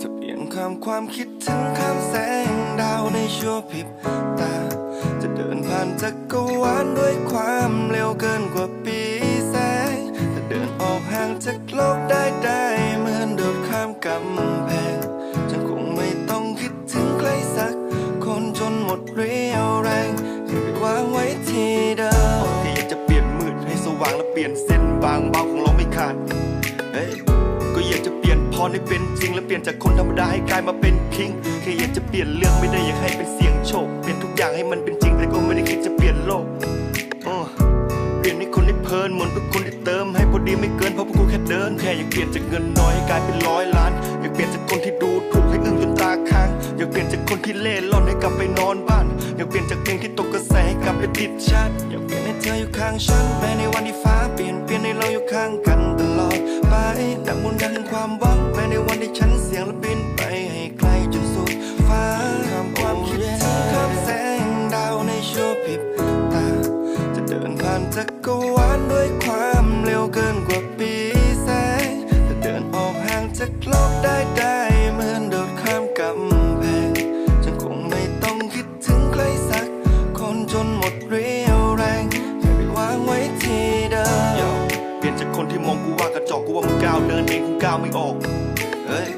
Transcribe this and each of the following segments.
จะเปลี่ยนความความคิดถึงข้ามแสงดาวในชั่วพริบตา จะเดินผ่านจักรวาลด้วยความเร็วเกินกว่าปีแสงจะเดินออกห่างจากโลกได้ได้เหมือนโดดข้ามกำแพง ให้เป็นจริง และเปลี่ยนจากคนธรรมดาให้กลายมาเป็นคิงแค่อยากจะเปลี่ยนเรื่องไม่ได้อยากให้เป็นเสียงโชค เปลี่ยนทุกอย่างให้มันเป็นจริงแต่ก็ไม่ได้คิดจะเปลี่ยนโลกอ้อเปลี่ยนให้คนได้เพลินหมือนทุกคนได้เติมให้พอดีไม่เกินเพราะพวกกูแค่เดินแค่อยากเปลี่ยนจากเงินน้อยให้กลายเป็นร้อยล้านอยากเปลี่ยนจากคนที่ดูถูกให้อึ้งจนตาค้างอยากเปลี่ยนจากคนที่เล่ร่อนให้กลับไปนอนบ้านอยากเปลี่ยนจากเพลงที่ตกกระแสให้กลับไปติดชาร์ตอยากเปลี่ยนให้เธออยู่ข้างฉันแม้ใน ความเร็วเกินกว่าปีแสงจะเดินออกห่างจากโลกได้ได้เหมือนโดดข้ามกำแพงฉันคงไม่ต้องคิดถึงใครสัก คนจนหมดเรี่ยวแรงแค่ไปวางไว้ที่เดิมเปลี่ยนจากคนที่มองกูว่ากระจอกกูว่ามึงก้าวเดินเองกูก้าวไม่ออกเฮ้ย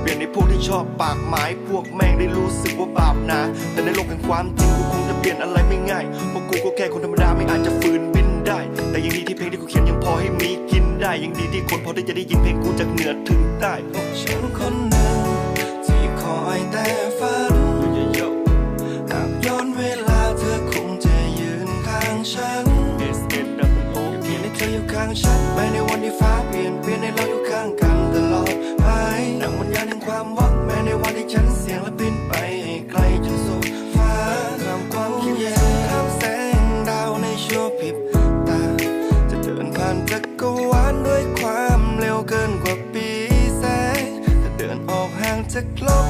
เปลี่ยนในพวกที่ชอบปากหมายพวกแม่งได้รู้สึกว่าบาปนาแต่ในโลกแห่งความจริงกูคงจะเปลี่ยนอะไรไม่ง่ายเพราะกูก็แค่คนธรรมดาไม่อาจจะฝืนบิน ได้ แต่ยังดีที่เพลงที่กูเขียนยังพอให้มีกินได้ ยังดีที่คนพอที่จะได้ยินเพลงกูจากเหนือถึงใต้ฉันคนหนึ่ง อก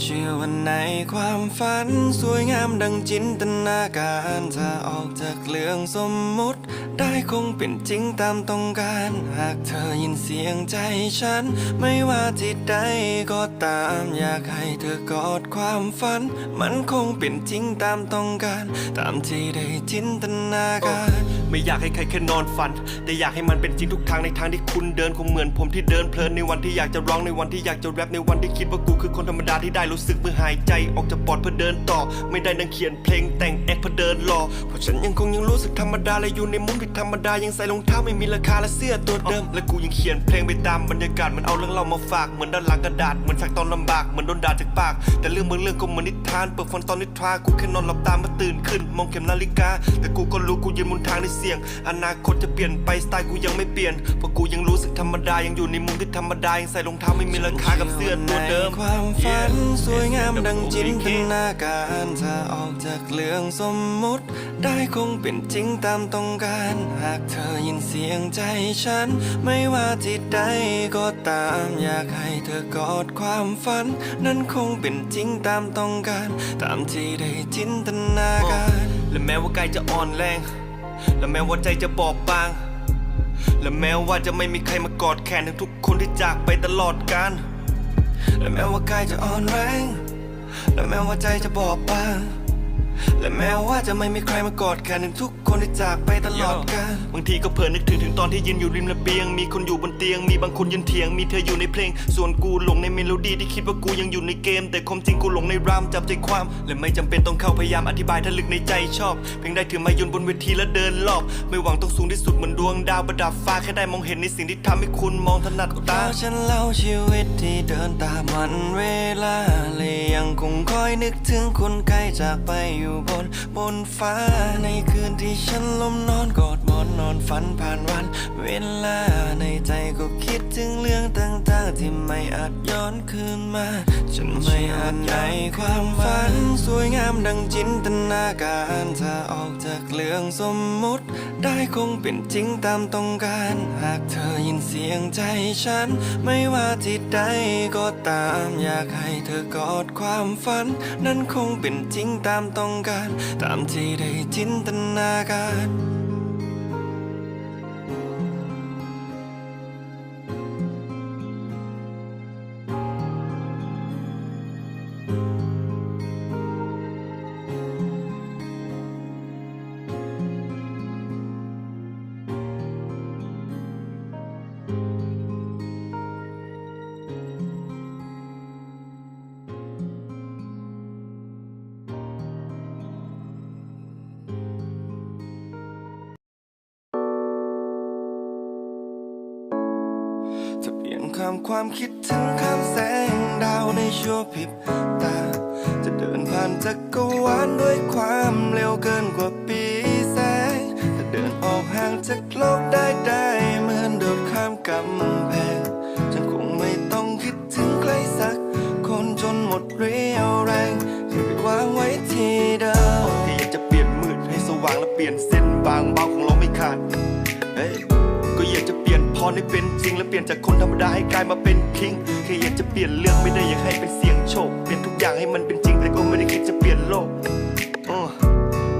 เชื่อว่าในความฝัน สวยงามดังจินตนาการ ถ้าออกจากเรื่องสมมุติ ได้คงเป็นจริงตามต้องการ หากเธอยินเสียงใจฉัน ไม่ว่าที่ใดก็ตาม อยากให้เธอกอดความฝัน มันคงเป็นจริงตามต้องการ ตามที่ได้จินตนาการ ไม่อยากให้ใครแค่นอนฝัน แต่อยากให้มันเป็นจริงทุกทางในทางที่คุณเดินคงเหมือนผมที่เดินเพลินในวันที่อยากจะร้องในวันที่อยากจะแรปในวันที่คิดว่ากูคือคนธรรมดาที่ได้รู้สึกเมื่อหายใจออกจากปอดเพื่อเดินต่อ ไม่ได้นั่งเขียนเพลงแต่งแอคเพื่อเดินรอเพราะฉันยังคงยังรู้สึกธรรมดาและอยู่ในมุมที่ธรรมดายังใส่รองเท้าไม่มีราคาและเสื้อตัวเดิม และกูยังเขียนเพลงไปตามบรรยากาศมันเอาเรื่องเรามาฝากเหมือนด้านหลังกระดาษเหมือนสักตอนลำบากเหมือนโดนด่าจากปาก แต่เรื่องบางเรื่องก็เหมือนนิทานเปิดฟันตอนนิทรากูแค่นอนหลับตามาตื่นขึ้น มองเข็มนาฬิกา แต่กูก็รู้กูยืนบนทางที่เสี่ยง อนาคตจะเปลี่ยนไปสไตล์กูยังไม่เปลี่ยนเพราะกูยังรู้สึกธรรมดายังอยู่ในมุมที่ธรรมดายังใส่รองเท้าไม่มีราคากับเสื้อตัวเดิมความฝันสวยงามดังจินตนาการถ้าออกจากเรื่องสมมุติ ได้คงเป็นจริงตามต้องการ หากเธอยินเสียงใจฉัน ไม่ว่าที่ใดก็ตามอยากให้เธอกอดความฝัน นั้นคงเป็นจริงตามต้องการ ตามที่ได้จินตนาการ และแม้ว่าใกล้จะอ่อนแรง และแม้ว่าใจจะบอบบาง และแม้ว่าจะไม่มีใครมากอดแขนทั้งทุกคนที่จากไปตลอดกาล และแม้ว่ากายจะอ่อนแรง และแม้ว่าใจจะบอบบาง และแม้ว่าจะไม่มีใครมากอดแขนถึงทุกคนที่จากไปตลอดกาลบางทีก็เผลอนึกถึงถึงตอนที่ยืนอยู่ริมระเบียง มีคนอยู่บนเตียง มีบางคนยืนเถียง มีเธออยู่ในเพลง ส่วนกูหลงในเมโลดี้ที่คิดว่ากูยังอยู่ในเกม แต่ความจริงกูหลงในรามจับใจความ และไม่จำเป็นต้องเข้าพยายามอธิบายถ้าลึกในใจชอบ เพียงได้ถือไม้ยนต์บนเวทีและเดินรอบ ไม่หวังต้องสูงที่สุดเหมือนดวงดาวประดับฟ้าแค่ได้มองเห็นในสิ่งที่ทำให้คุณมองถนัดตาถ้าฉันเล่าชีวิตที่เดินตามวันเวลาเลยยังคงคอยนึกถึงคนใกล้จากไปอยู่บนบนฟ้า ในคืนที่ฉันล้มนอนกอดหมอนนอนฝันผ่านวัน เวลาในใจก็คิดถึงเรื่อง ที่ไม่อาจย้อนคืนมา ฉันไม่อาจในความฝัน สวยงามดังจินตนาการถ้าออกจากเรื่องสมมุติ ได้คงเป็นจริงตามต้องการ หากเธอยินเสียงใจฉัน ไม่ว่าที่ใดก็ตาม อยากให้เธอกอดความฝัน นั้นคงเป็นจริงตามต้องการ ตามที่ได้จินตนาการ ความความคิดถึงข้ามแสงดาวในชั่วพริบตา จะเดินผ่านจักรวาลด้วยความเร็วเกินกว่าปีแสงจะเดินออกห่างจากโลกได้ได้เหมือนโดดข้ามกำแพง ฉันคงไม่ต้องคิดถึงใครสัก คนจนหมดเรี่ยวแรงที่ไปวางไว้ที่เดิมที่อยากจะเปลี่ยนมืดให้สว่างและเปลี่ยนเส้นบางเบาของเราไม่ขาดเฮ้ยก็อยากจะเปลี่ยนพรให้เป็น ริง และเปลี่ยนจากคนธรรมดาให้กลายมาเป็นคิงแค่อยากจะเปลี่ยนเรื่องไม่ได้อยากให้เป็นเสียงโชคเปลี่ยนทุกอย่างให้มันเป็นจริงแต่ก็ไม่ได้คิดจะเปลี่ยนโลก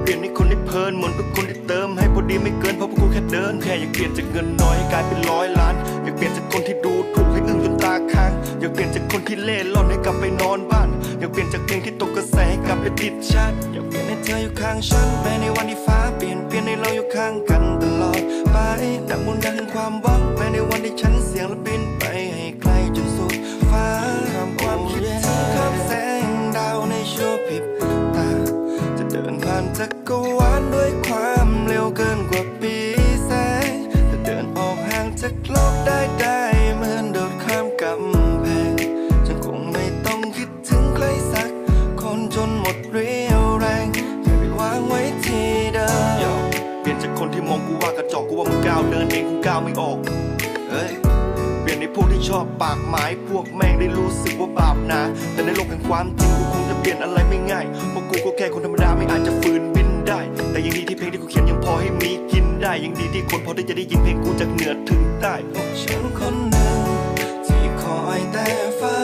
เปลี่ยนให้คนได้เพลินเหมือนทุกคนที่เติม ให้พอดีไม่เกินเพราะพวกกูแค่เดินแค่อยากเปลี่ยนจากเงินน้อยให้กลายเป็นร้อยล้านอยากเปลี่ยนจากคนที่ดูถูกให้อึ้งจนตาค้างอยากเปลี่ยนจากคนที่เล่ร่อนให้กลับไปนอนบ้านอยากเปลี่ยนจากเพลงที่ตกกระแสให้กลับไปติดชาติอยากเปลี่ยนให้เธออยู่ข้างฉันแม้ในวันที่ฟ้าเปลี่ยนเปลี่ยนให้เราอยู่ข้างกันต ไปดังมุนดังความหวังแม้ในวันที่ฉันเสียงและบินไปให้ไกลจนสุดฟ้าทำความคิดถึงคำแสงดาวในชั่วพริบตา จะเดินผ่านจักรวาล คนที่มองกูว่ากระจอกกูว่ามึงก้าวเดินเองกูก้าวไม่ออกเฮ้ยเปลี่ยนในพวกที่ชอบปากหมายพวกแม่งได้รู้สึกว่าบาปนาแต่ในโลกแห่งความจริงกูคงจะเปลี่ยนอะไรไม่ง่ายเพราะกูก็แค่คนธรรมดาไม่อาจจะฝืนบินได้ แต่ยังดีที่เพลงที่กูเขียนยังพอให้มีกินได้ยังดีที่คนพอที่จะได้ยินเพลงกูจากเหนือถึงใต้ฉันคนหนึ่งที่คอยแต่ฝัน